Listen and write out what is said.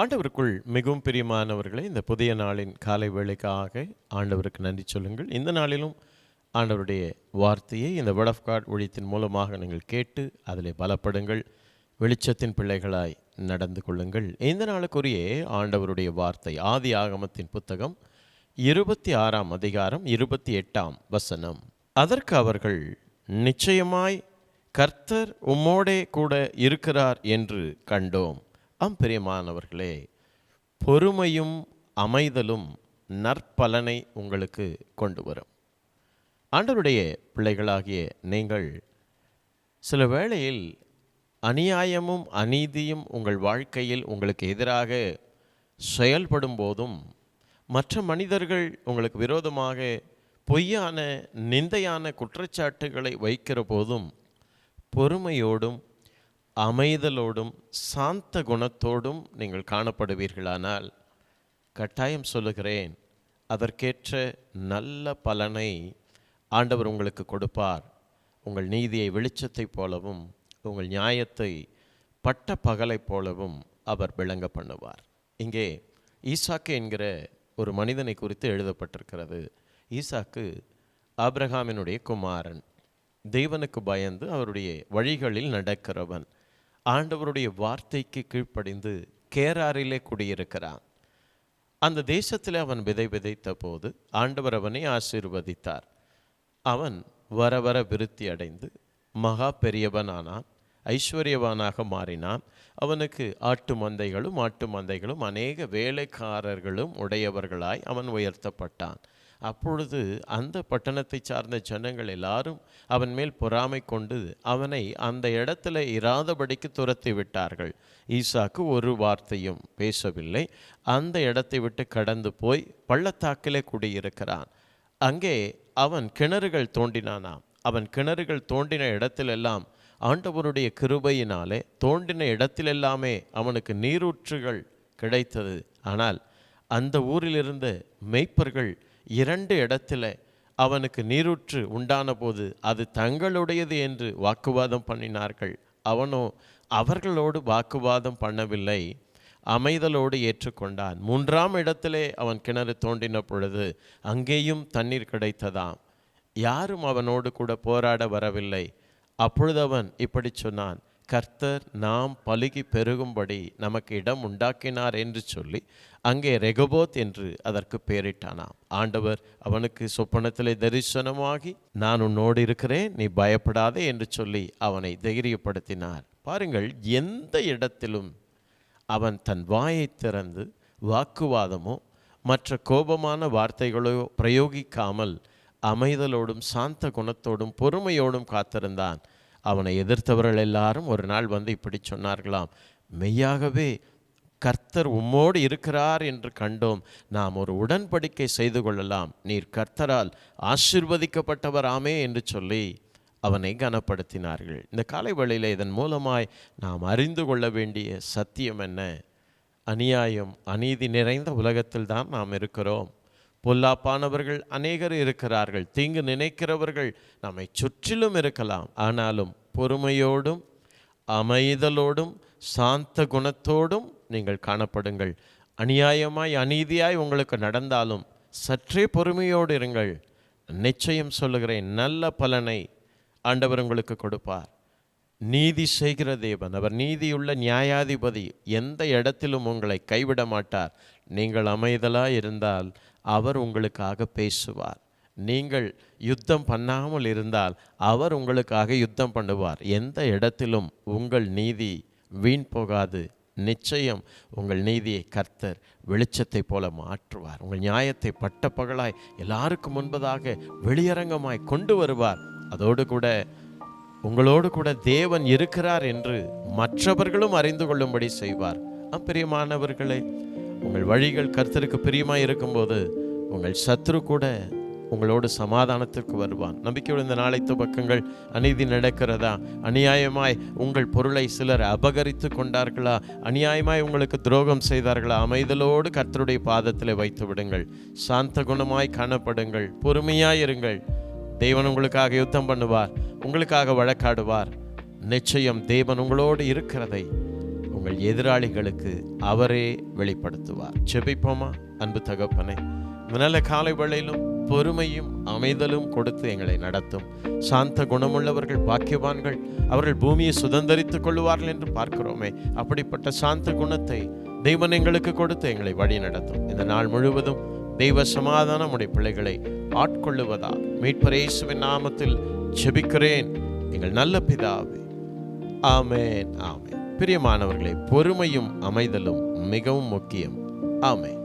ஆண்டவருக்குள் மிகவும் பிரியமானவர்களை இந்த புதிய நாளின் காலை வேளைக்காக ஆண்டவருக்கு நன்றி சொல்லுங்கள். இந்த நாளிலும் ஆண்டவருடைய வார்த்தையை இந்த வேர்ட் ஆஃப் காட் ஒழியத்தின் மூலமாக நீங்கள் கேட்டு அதில் பலப்படுங்கள். வெளிச்சத்தின் பிள்ளைகளாய் நடந்து கொள்ளுங்கள். இந்த நாளுக்குரிய ஆண்டவருடைய வார்த்தை ஆதி ஆகமத்தின் புத்தகம் இருபத்தி ஆறாம் அதிகாரம் இருபத்தி எட்டாம் வசனம். அதற்கு அவர்கள் நிச்சயமாய் கர்த்தர் உம்மோடே கூட இருக்கிறார் என்று கண்டோம். அம்பிரியமானவர்களே பொறுமையும் அமைதலும் நற்பலனை உங்களுக்கு கொண்டு வரும். ஆண்டவருடைய பிள்ளைகளாகிய நீங்கள் சில வேளையில் அநியாயமும் அநீதியும் உங்கள் வாழ்க்கையில் உங்களுக்கு எதிராக செயல்படும் போதும் மற்ற மனிதர்கள் உங்களுக்கு விரோதமாக பொய்யான நிந்தையான குற்றச்சாட்டுகளை வைக்கிற போதும் பொறுமையோடும் அமைதலோடும் சாந்த குணத்தோடும் நீங்கள் காணப்படுவீர்களானால் கட்டாயம் சொல்லுகிறேன் அதற்கேற்ற நல்ல பலனை ஆண்டவர் உங்களுக்கு கொடுப்பார். உங்கள் நீதியை வெளிச்சத்தைப் போலவும் உங்கள் நியாயத்தை பட்ட பகலைப் போலவும் அவர் விளங்க பண்ணுவார். இங்கே ஈசாக்கு என்கிற ஒரு மனிதனை குறித்து எழுதப்பட்டிருக்கிறது. ஈசாக்கு ஆப்ரஹாமினுடைய குமாரன். தேவனுக்கு பயந்து அவருடைய வழிகளில் நடக்கிறவன். ஆண்டவருடைய வார்த்தைக்கு கீழ்ப்படிந்து கேராரிலே குடியிருக்கிறான். அந்த தேசத்தில் அவன் விதை விதைத்த போது ஆண்டவர் அவனை ஆசீர்வதித்தார். அவன் வர வர விருத்தி அடைந்து மகா பெரியவனானான் ஐஸ்வர்யவானாக மாறினான். அவனுக்கு ஆட்டு மந்தைகளும் ஆட்டு மந்தைகளும் அநேக வேலைக்காரர்களும் உடையவர்களாய் அவன் உயர்த்தப்பட்டான். அப்பொழுது அந்த பட்டணத்தை சார்ந்த ஜனங்கள் எல்லாரும் அவன் மேல் பொறாமை கொண்டு அவனை அந்த இடத்துல இராதபடிக்கு துரத்தி விட்டார்கள். ஈசாக்கு ஒரு வார்த்தையும் பேசவில்லை. அந்த இடத்தை விட்டு கடந்து போய் பள்ளத்தாக்கிலே குடியிருக்கிறான். அங்கே அவன் கிணறுகள் தோண்டினானாம். அவன் கிணறுகள் தோண்டின இடத்திலெல்லாம் ஆண்டவருடைய கிருபையினாலே தோண்டின இடத்திலெல்லாமே அவனுக்கு நீரூற்றுகள் கிடைத்தது. ஆனால் அந்த ஊரிலிருந்து மெய்ப்பர்கள் இரண்டு இடத்துல அவனுக்கு நீரூற்று உண்டான போது அது தங்களுடையது என்று வாக்குவாதம் பண்ணினார்கள். அவனோ அவர்களோடு வாக்குவாதம் பண்ணவில்லை. அமைதலோடு ஏற்றுக்கொண்டான். மூன்றாம் இடத்திலே அவன் கிணறு தோண்டின பொழுது அங்கேயும் தண்ணீர் கிடைத்ததாம். யாரும் அவனோடு கூட போராட வரவில்லை. அப்பொழுது அவன் இப்படி சொன்னான். கர்த்தர் நாம் பழுகி பெருகும்படி நமக்கு இடம் உண்டாக்கினார் என்று சொல்லி அங்கே ரெகபோத் என்று அதற்கு பெயரிட்டானாம் ஆண்டவர் அவனுக்கு சொப்பனத்திலே தரிசனமாகி நான் உன்னோடு இருக்கிறேன் நீ பயப்படாதே என்று சொல்லி அவனை தைரியப்படுத்தினார். பாருங்கள் எந்த இடத்திலும் அவன் தன் வாயை திறந்து வாக்குவாதமோ மற்ற கோபமான வார்த்தைகளோ பிரயோகிக்காமல் அமைதலோடும் சாந்த குணத்தோடும் பொறுமையோடும் காத்திருந்தான். அவனை எதிர்த்தவர்கள் எல்லாரும் ஒரு நாள் வந்து இப்படி சொன்னார்களாம். மெய்யாகவே கர்த்தர் உம்மோடு இருக்கிறார் என்று கண்டோம். நாம் ஒரு உடன்படிக்கை செய்து கொள்ளலாம். நீர் கர்த்தரால் ஆசிர்வதிக்கப்பட்டவர் ஆமே என்று சொல்லி அவனை கனப்படுத்தினார்கள். இந்த காலை வேளையில் இதன் மூலமாய் நாம் அறிந்து கொள்ள வேண்டிய சத்தியம் என்ன? அநியாயம் அநீதி நிறைந்த உலகத்தில் தான் நாம் இருக்கிறோம். பொல்லாப்பானவர்கள் அநேகர் இருக்கிறார்கள் தீங்கு நினைக்கிறவர்கள் நம்மை சுற்றிலும் இருக்கலாம். ஆனாலும் பொறுமையோடும் அமைதலோடும் சாந்த குணத்தோடும் நீங்கள் காணப்படுங்கள். அநியாயமாய் அநீதியாய் உங்களுக்கு நடந்தாலும் சற்றே பொறுமையோடு இருங்கள். நிச்சயம் சொல்லுகிறேன் நல்ல பலனை ஆண்டவர் உங்களுக்கு கொடுப்பார். நீதி செய்கிற தேவன் அவர் நீதியுள்ள நியாயாதிபதி எந்த இடத்திலும் உங்களை கைவிட மாட்டார். நீங்கள் அமைதலாக இருந்தால் அவர் உங்களுக்காக பேசுவார். நீங்கள் யுத்தம் பண்ணாமல் இருந்தால் அவர் உங்களுக்காக யுத்தம் பண்ணுவார். எந்த இடத்திலும் உங்கள் நீதி வீண் போகாது. நிச்சயம் உங்கள் நீதியை கர்த்தர் வெளிச்சத்தை போல மாற்றுவார். உங்கள் நியாயத்தை பட்ட பகலாய் எல்லாருக்கும் முன்பதாக வெளியரங்கமாய் கொண்டு வருவார். அதோடு கூட உங்களோடு கூட தேவன் இருக்கிறார் என்று மற்றவர்களும் அறிந்து கொள்ளும்படி செய்வார். அப்பிரியமானவர்களே உங்கள் வழிகள் கர்த்தருக்கு பிரியமாக இருக்கும்போது உங்கள் சத்ரு கூட உங்களோடு சமாதானத்திற்கு வருவான். நம்பிக்கையோடு இந்த நாளை துவக்கங்கள் அநீதி நடக்கிறதா? அநியாயமாய் உங்கள் பொருளை சிலர் அபகரித்து கொண்டார்களா? அநியாயமாய் உங்களுக்கு துரோகம் செய்தார்களா? அமைதலோடு கர்த்தருடைய பாதத்தில் வைத்து விடுங்கள். சாந்த குணமாய் காணப்படுங்கள். பொறுமையாய் இருங்கள். தேவன் உங்களுக்காக யுத்தம் பண்ணுவார். உங்களுக்காக வழக்காடுவார். நிச்சயம் தேவன் உங்களோடு இருக்கிறதை உங்கள் எதிராளிகளுக்கு அவரே வெளிப்படுத்துவார். ஜெபிப்போமா? அன்பு தகப்பனே நல்ல காலை வேளையிலும் பொறுமையும் அமைதலும் கொடுத்து எங்களை நடத்தும். சாந்த குணமுள்ளவர்கள் பாக்கியவான்கள் அவர்கள் பூமியை சுதந்தரித்துக் கொள்வார்கள் என்று பார்க்கிறோமே. அப்படிப்பட்ட சாந்த குணத்தை தெய்வன் எங்களுக்கு கொடுத்து எங்களை வழி நடத்தும். இந்த நாள் முழுவதும் தெய்வ சமாதானம் உடைய பிள்ளைகளை ஆட்கொள்ளுவதா மீட்பரேசுவின் நாமத்தில் ஜெபிக்கிறேன். எங்கள் நல்ல பிதாவே. ஆமேன் ஆமேன். பிரியமானவர்களே பொறுமையும் அமைதலும் மிகவும் முக்கியம். ஆமை